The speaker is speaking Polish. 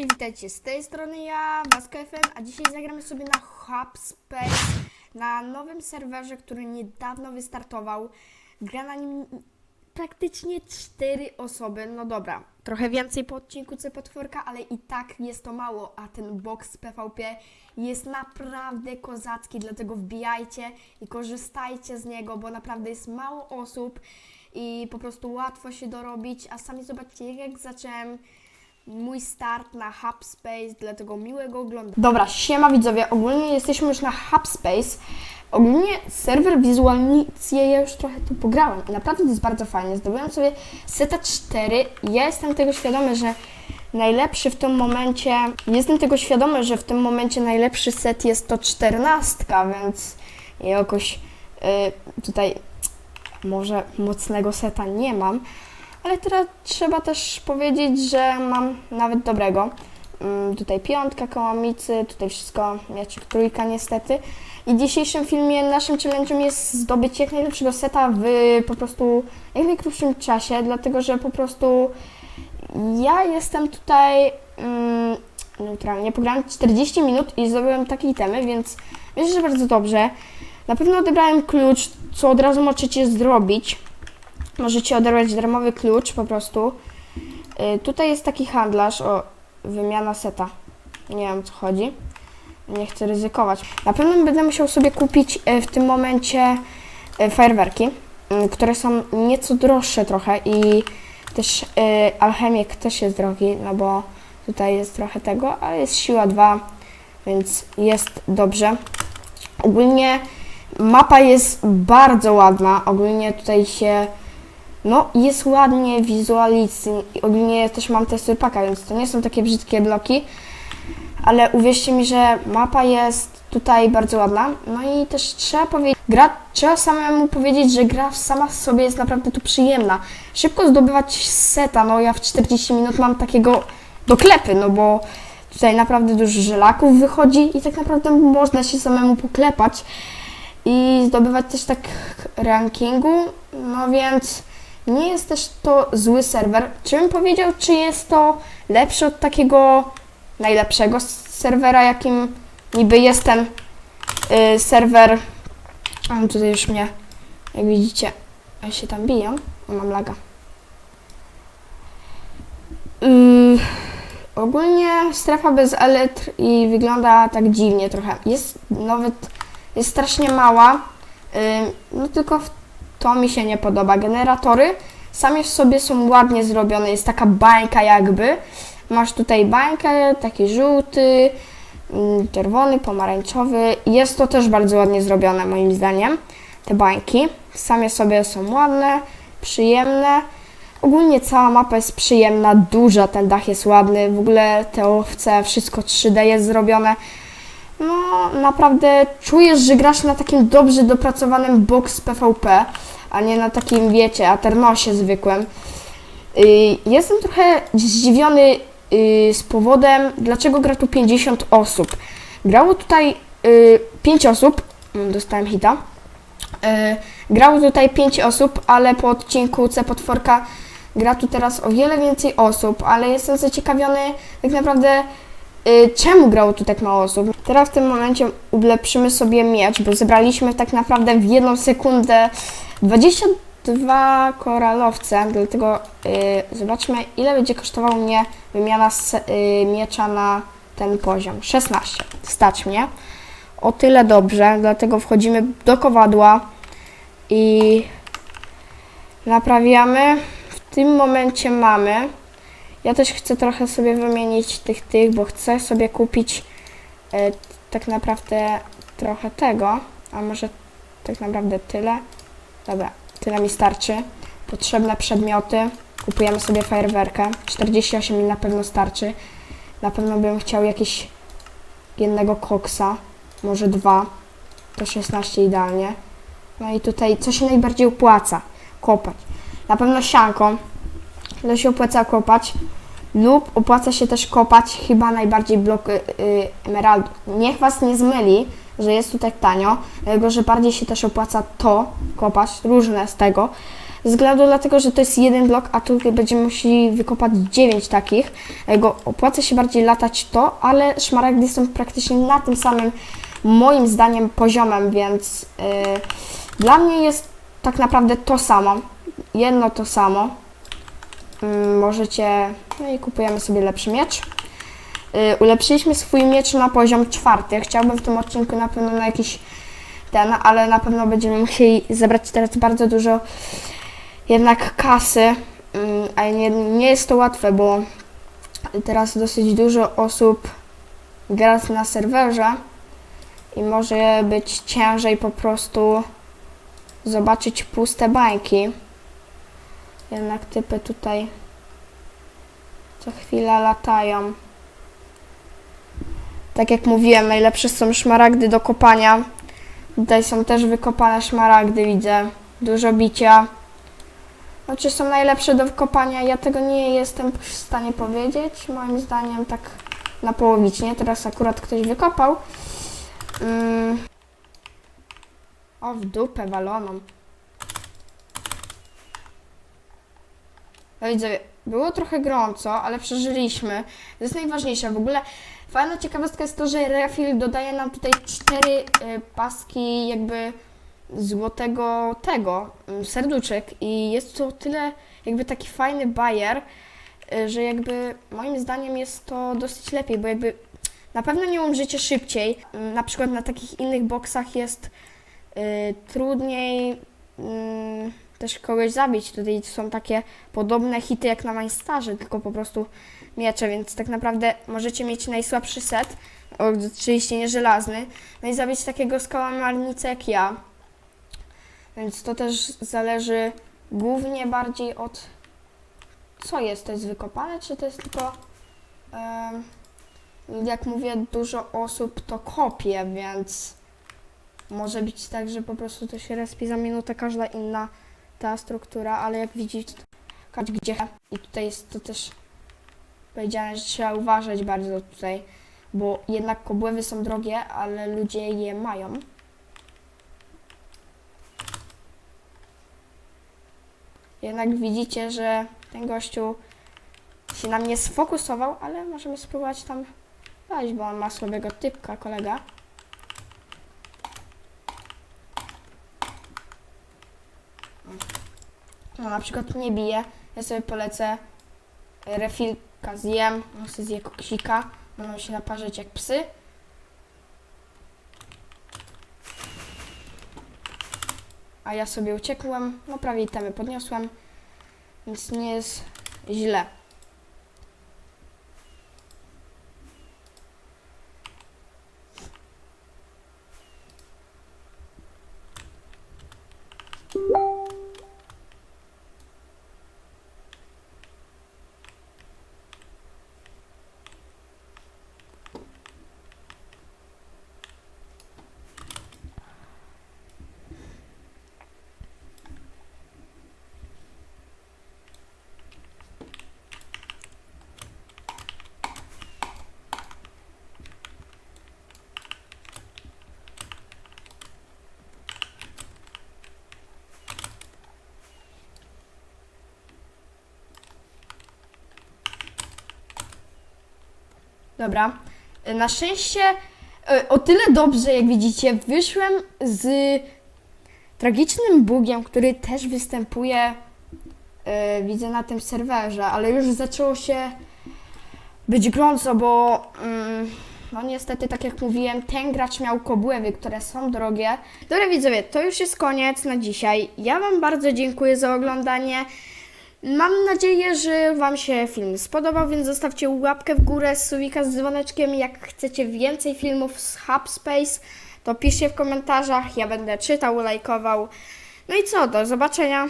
cześć, witajcie z tej strony ja, FM, a dzisiaj zagramy sobie na Hubspace, na nowym serwerze, który niedawno wystartował. Gra na nim praktycznie 4 osoby, no dobra, trochę więcej po odcinku C potworka, ale i tak jest to mało, a ten box PvP jest naprawdę kozacki, dlatego wbijajcie i korzystajcie z niego, bo naprawdę jest mało osób i po prostu łatwo się dorobić, a sami zobaczcie jak zacząłem mój start na Hubspace, dlatego miłego oglądania. Dobra, siema widzowie, ogólnie jesteśmy już na Hubspace. Ogólnie serwer wizualizację ja już trochę tu pograłem i naprawdę to jest bardzo fajnie. Zdobyłem sobie seta 4 ja jestem tego świadomy, że najlepszy w tym momencie, jestem tego świadomy, że w tym momencie najlepszy set jest to 14, więc jakoś y, tutaj może mocnego seta nie mam, ale teraz trzeba też powiedzieć, że mam nawet dobrego. Mm, Tutaj piątka kołamicy, tutaj wszystko, mieczek trójka niestety. I w dzisiejszym filmie naszym challenge'em jest zdobyć jak najlepszego seta w po prostu jak najkrótszym czasie, dlatego że po prostu ja jestem tutaj mm, neutralnie, pograłem 40 minut i zdobyłem takie itemy, więc myślę, że bardzo dobrze. Na pewno odebrałem klucz, co od razu możecie zrobić. Możecie odebrać darmowy klucz po prostu. Y, tutaj jest taki handlarz, o, wymiana seta. Nie wiem o co chodzi. Nie chcę ryzykować. Na pewno będę musiał sobie kupić y, w tym momencie y, fajerwerki, y, które są nieco droższe trochę i też alchemik też jest drogi, no bo tutaj jest trochę tego, ale jest siła 2, więc jest dobrze. Ogólnie mapa jest bardzo ładna. Ogólnie tutaj się no, jest ładnie wizualizacji. Ogólnie też mam testy paka, więc to nie są takie brzydkie bloki. Ale uwierzcie mi, że mapa jest tutaj bardzo ładna. No i też trzeba powiedzieć, gra, trzeba samemu powiedzieć, że gra sama w sobie jest naprawdę tu przyjemna. Szybko zdobywać seta, no ja w 40 minut mam takiego do klepy, no bo tutaj naprawdę dużo żelaków wychodzi i tak naprawdę można się samemu poklepać i zdobywać też tak rankingu, no więc nie jest też to zły serwer. Czy bym powiedział, czy jest to lepszy od takiego najlepszego serwera, jakim niby jest ten y, serwer. A tutaj już mnie, jak widzicie, ja się tam biję. O, mam laga. Yy, ogólnie strefa bez elektr i wygląda tak dziwnie trochę. Jest nawet, jest strasznie mała. Yy, no tylko w to mi się nie podoba. Generatory same w sobie są ładnie zrobione, jest taka bańka jakby. Masz tutaj bańkę, taki żółty, mm, czerwony, pomarańczowy. Jest to też bardzo ładnie zrobione moim zdaniem, te bańki. Same sobie są ładne, przyjemne. Ogólnie cała mapa jest przyjemna, duża, ten dach jest ładny, w ogóle te owce, wszystko 3D jest zrobione. No, naprawdę czujesz, że grasz na takim dobrze dopracowanym box PvP, a nie na takim, wiecie, Aternosie zwykłym. Yy, Jestem trochę zdziwiony yy, z powodem, dlaczego gra tu 50 osób. Grało tutaj 5 osób, Mm, dostałem hita. Grało tutaj 5 osób, ale po odcinku C potworka gra tu teraz o wiele więcej osób, ale jestem zaciekawiony tak naprawdę y, czemu grało tu tak mało osób. Teraz w tym momencie ulepszymy sobie miecz, bo zebraliśmy tak naprawdę w jedną sekundę 22 koralowce, dlatego y, zobaczmy ile będzie kosztowało mnie wymiana se, y, miecza na ten poziom. 16. Stać mnie. O tyle dobrze, dlatego wchodzimy do kowadła i naprawiamy. W tym momencie mamy ja też chcę trochę sobie wymienić tych tych, bo chcę sobie kupić e, tak naprawdę trochę tego, a może tak naprawdę tyle. Dobra, tyle mi starczy. Potrzebne przedmioty. Kupujemy sobie fajerwerkę. 48 mi na pewno starczy. Na pewno bym chciał jakieś jednego koksa, może dwa. To 16 idealnie. No i tutaj co się najbardziej opłaca? Kopać. Na pewno sianką. To się opłaca kopać. Lub opłaca się też kopać chyba najbardziej blok y, y, emeraldu. Niech Was nie zmyli, że jest tu tak tanio, dlatego że bardziej się też opłaca to kopać, różne z tego. względu dlatego, że to jest jeden blok, a tu będziemy musieli wykopać 9 takich. Jego opłaca się bardziej latać to, ale szmaragdy są praktycznie na tym samym, moim zdaniem, poziomem, więc yy, dla mnie jest tak naprawdę to samo. Jedno to samo. Mm, możecie. No i kupujemy sobie lepszy miecz. Yy, ulepszyliśmy swój miecz na poziom czwarty. Chciałbym w tym odcinku na pewno na jakiś ten, ale na pewno będziemy musieli zebrać teraz bardzo dużo jednak kasy, mm, ale nie, nie jest to łatwe, bo teraz dosyć dużo osób gra na serwerze i może być ciężej po prostu zobaczyć puste bańki. Jednak typy tutaj co chwila latają. Tak jak mówiłem, najlepsze są szmaragdy do kopania. Tutaj są też wykopane szmaragdy, widzę. Dużo bicia. No, czy są najlepsze do wykopania? Ja tego nie jestem w stanie powiedzieć. Moim zdaniem tak na połowicznie. Teraz akurat ktoś wykopał. Mm. O, w dupę waloną. No widzę, było trochę gorąco, ale przeżyliśmy. To jest najważniejsze. W ogóle fajna ciekawostka jest to, że Refil dodaje nam tutaj cztery y, paski jakby złotego tego, y, serduszek i jest to tyle jakby taki fajny bajer, y, że jakby moim zdaniem jest to dosyć lepiej, bo jakby na pewno nie umrzecie szybciej. Y, Na przykład na takich innych boksach jest y, trudniej mm, też kogoś zabić. Tutaj są takie podobne hity jak na Mainstarze, tylko po prostu miecze, więc tak naprawdę możecie mieć najsłabszy set, oczywiście nie żelazny, no i zabić takiego skałamarnica jak ja. Więc to też zależy głównie bardziej od co jest, to jest wykopane, czy to jest tylko jak mówię, dużo osób to kopie, więc może być tak, że po prostu to się respi za minutę każda inna ta struktura, ale jak widzicie, to każdy gdzie i tutaj jest to też powiedziane, że trzeba uważać bardzo tutaj, bo jednak kobłęby są drogie, ale ludzie je mają. Jednak widzicie, że ten gościu się na mnie sfokusował, ale możemy spróbować tam wejść, bo on ma słabego typka, kolega. No na przykład nie bije, ja sobie polecę refilka zjem, on sobie zje koksika, będą się naparzać jak psy. A ja sobie uciekłem, no prawie itemy podniosłem, więc nie jest źle. Dobra. E, Na szczęście e, o tyle dobrze, jak widzicie, wyszłem z tragicznym bugiem, który też występuje, e, widzę na tym serwerze, ale już zaczęło się być gorąco, bo mm, no niestety, tak jak mówiłem, ten gracz miał kobłęby, które są drogie. Dobra widzowie, to już jest koniec na dzisiaj. Ja Wam bardzo dziękuję za oglądanie. Mam nadzieję, że Wam się film spodobał, więc zostawcie łapkę w górę, suwika z dzwoneczkiem. Jak chcecie więcej filmów z Hubspace, to piszcie w komentarzach, ja będę czytał, lajkował. No i co, do zobaczenia.